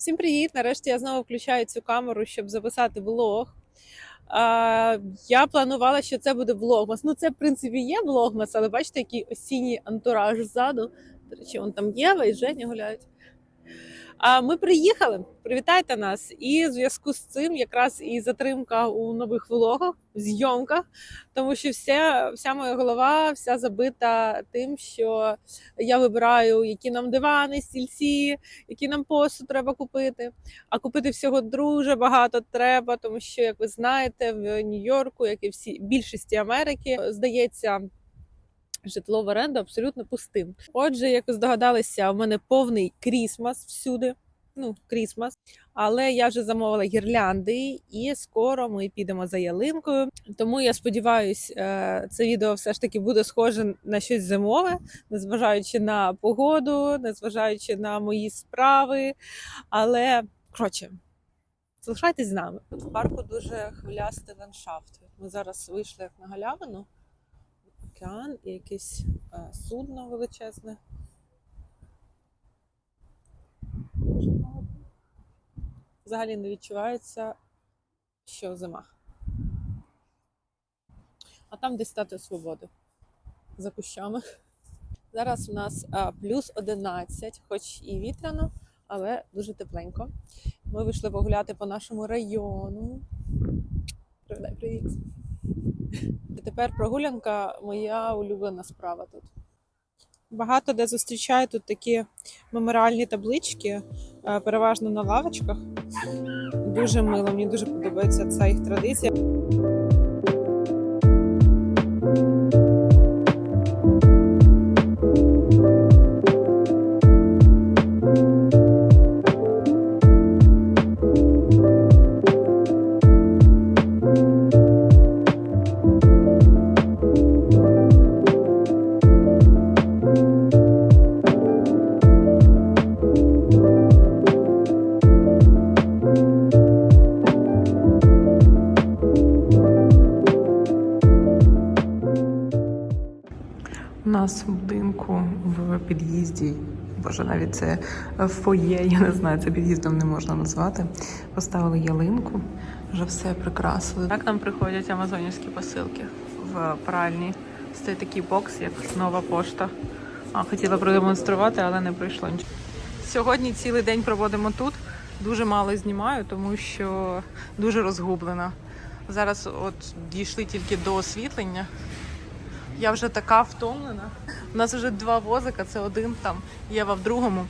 Всім привіт! Нарешті я знову включаю цю камеру, щоб записати влог. А, я планувала, що це буде влогмас. Ну, це в принципі є влогмас, але бачите, який осінній антураж ззаду. До речі, вон там Єва і Женя гуляють. Ми приїхали. Привітайте нас! І в зв'язку з цим якраз і затримка у нових влогах, зйомках, тому що вся, вся моя голова вся забита тим, що я вибираю, які нам дивани, стільці, який нам посуд треба купити. А купити всього дуже багато треба, тому що, як ви знаєте, в Нью-Йорку, як і всі більшості Америки, здається. Житло в оренду абсолютно пустим. Отже, як ви здогадалися, у мене повний крісмас всюди. Ну, крісмас. Але я вже замовила гірлянди, і скоро ми підемо за ялинкою. Тому я сподіваюся, це відео все ж таки буде схоже на щось зимове, незважаючи на погоду, незважаючи на мої справи. Але коротше, залишайтесь з нами. Тут в парку дуже хвилястий ландшафт. Ми зараз вийшли як на галявину, океан і якесь е, судно величезне. Взагалі не відчувається, що зима. А там десь статуя свободи за кущами. Зараз у нас а, плюс 11, хоч і вітряно, але дуже тепленько. Ми вийшли погуляти по нашому району. Привітай, привіт. Тепер прогулянка моя улюблена справа тут. Багато де зустрічаю тут такі меморіальні таблички, е, переважно на лавочках. Дуже мило, мені дуже подобається ця їх традиція. Боже, навіть це фоє, я не знаю, це під'їздом не можна назвати. Поставили ялинку, вже все прикрасили. Так нам приходять амазонівські посилки в пральні. Це такий бокс, як нова пошта. А, хотіла продемонструвати, але не прийшло нічого. Сьогодні цілий день проводимо тут. Дуже мало знімаю, тому що дуже розгублена. Зараз от дійшли тільки до освітлення. Я вже така втомлена. У нас вже два возика, це один там, Єва в другому.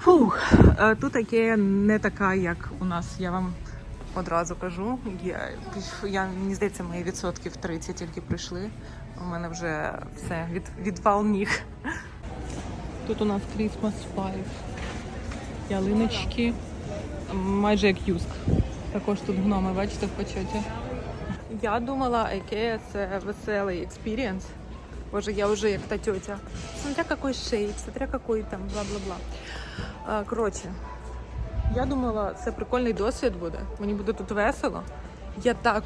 Фух, е, тут таке не така, як у нас, я вам одразу кажу. Я, я, мені здається, мої відсотків 30 тільки прийшли. У мене вже все, від, відвал ніг. Тут у нас Christmas Five. Ялиночки. Майже як юск. Також тут гноми, бачите, в почоті. Я думала, Ікея це веселий експірієнс. Боже, я вже як та тетя. Смотря какой шейп, смотря какой там, бла-бла-бла. Коротше, я думала, це прикольний досвід буде. Мені буде тут весело. Я так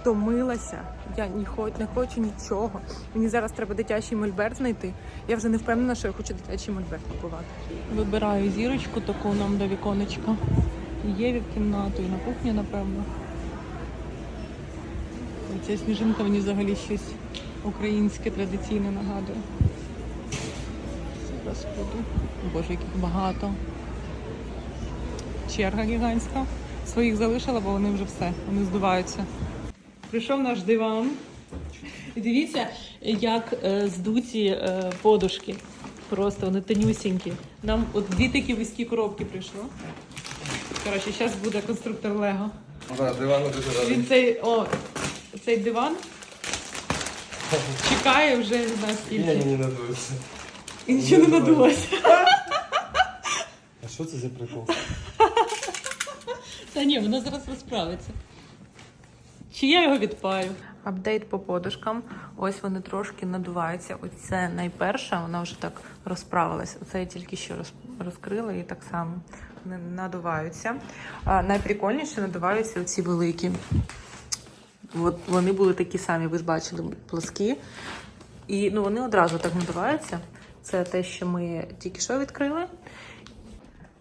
втомилася. Я не хочу, нічого. Мені зараз треба дитячий мольберт знайти. Я вже не впевнена, що я хочу дитячий мольберт купувати. Вибираю зірочку таку нам до віконечка. Є від кімнату і на кухні, напевно. Ця сніжинка мені взагалі щось українське традиційне нагадує. Зараз буду. Боже, яких багато. Черга гігантська. Своїх залишила, бо вони вже все, вони здуваються. Прийшов наш диван. І дивіться, як е, здуті е, подушки. Просто вони тонюсінькі. Нам от дві такі вузькі коробки прийшло. Коротше, зараз буде конструктор Лего. Да, диван дуже радий. Він цей, о, цей диван чекає вже не знаю Я не надуюся. І нічого не надулося. А що це за прикол? Та ні, воно зараз розправиться. Чи я його відпаю? Апдейт по подушкам. Ось вони трошки надуваються. Оце найперша, вона вже так розправилась. Оце я тільки що роз- розкрила і так само надуваються. А, найприкольніше надуваються оці великі. От вони були такі самі, ви ж бачили, плоскі. І ну, вони одразу так надуваються. Це те, що ми тільки що відкрили.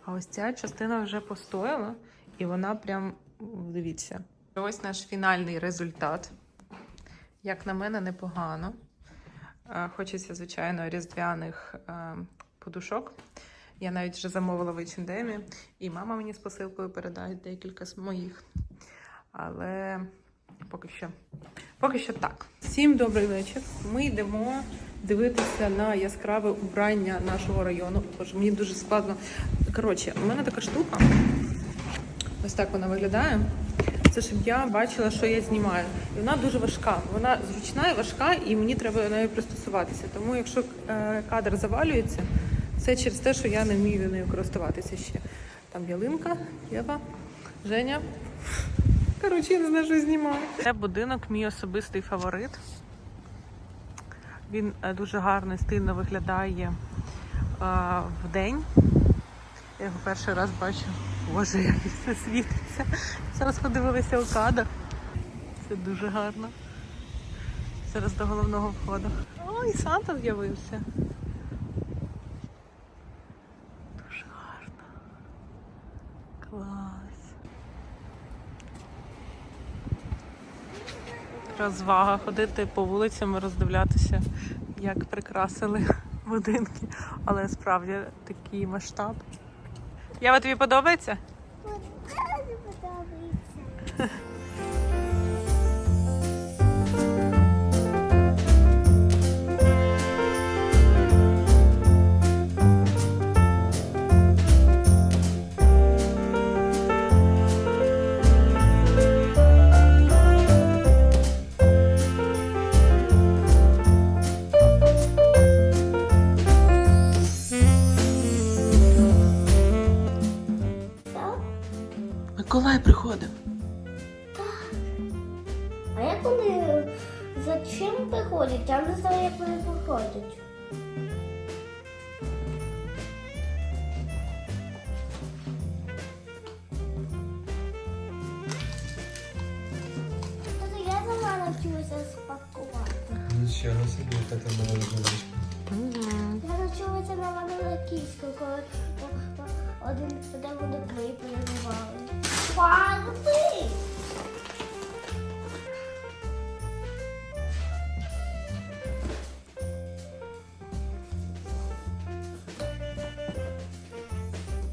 А ось ця частина вже постояла, і вона прям дивіться. Ось наш фінальний результат. Як на мене, непогано. Е, Хочеться, звичайно, різдвяних е, подушок. Я навіть вже замовила в H&M, і мама мені з посилкою передає декілька з моїх. Але поки що, поки що так. Всім добрий вечір. Ми йдемо дивитися на яскраве убрання нашого району. Боже, мені дуже складно. Коротше, у мене така штука. Ось так вона виглядає. Це щоб я бачила, що я знімаю. І вона дуже важка. Вона зручна і важка, і мені треба неї пристосуватися. Тому якщо е, кадр завалюється, це через те, що я не вмію нею користуватися ще. Там ялинка, Єва, Женя. Коротше, я не знаю, що знімаю. Це будинок, мій особистий фаворит. Він е, дуже гарно стильно виглядає е, в день. Я його перший раз бачу. Боже, як все світиться. Зараз подивилися у кадр. Це дуже гарно. Зараз до головного входу. О, і Санта з'явився. Дуже гарно. Клас. Розвага ходити по вулицям і роздивлятися, як прикрасили будинки. Але справді такий масштаб. Ява, тобі подобається? Миколай приходив. А як вони за чим приходять? Я не знаю, як вони приходять. Тобто Я сама навчилася спакувати. Нічого собі, така мала жіночка. Я навчилася на ванилакійську, коли один де вони клей перебували. Фарби!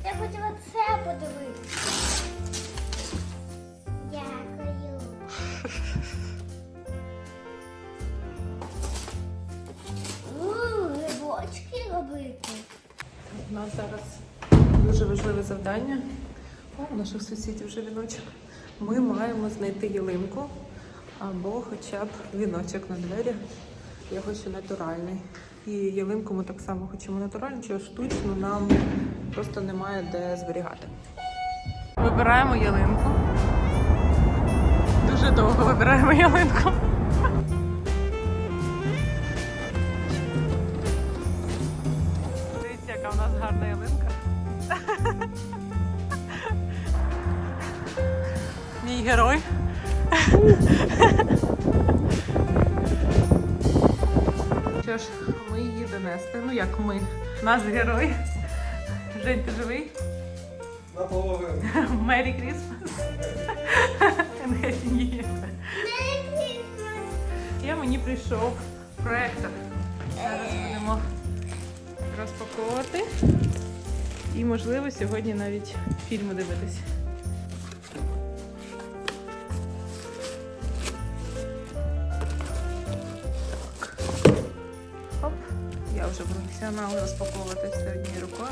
Я хотіла це подивитися. Дякую. У нас зараз дуже важливе завдання. У наших сусідів вже віночок. Ми маємо знайти ялинку або хоча б віночок на двері. Я хочу натуральний. І ялинку ми так само хочемо натуральну, чи штучну нам просто немає де зберігати. Вибираємо ялинку. Дуже довго вибираємо ялинку. Герой. Що ж, ми її донесли. Ну як ми? Наш герой. Жень, ти живий? Наполовину. Мері Крісмас. Ні. Я мені прийшов проектор. Зараз будемо розпаковувати. І, можливо, сьогодні навіть фільми дивитись. Я вже професіонал розпаковувати все однією рукою.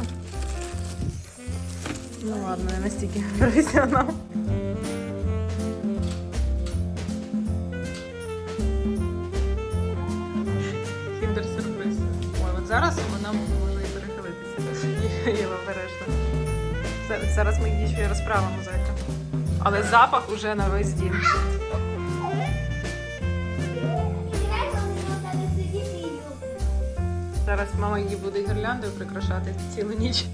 Ну ладно, не настільки професіонал. Кіндер сюрприз. Ой, от зараз вона може і перехилитися. Я обережно. Зараз ми її ще розправимо зайка. Але запах уже на весь дім. Зараз мама її буде гірляндою прикрашати цілу ніч.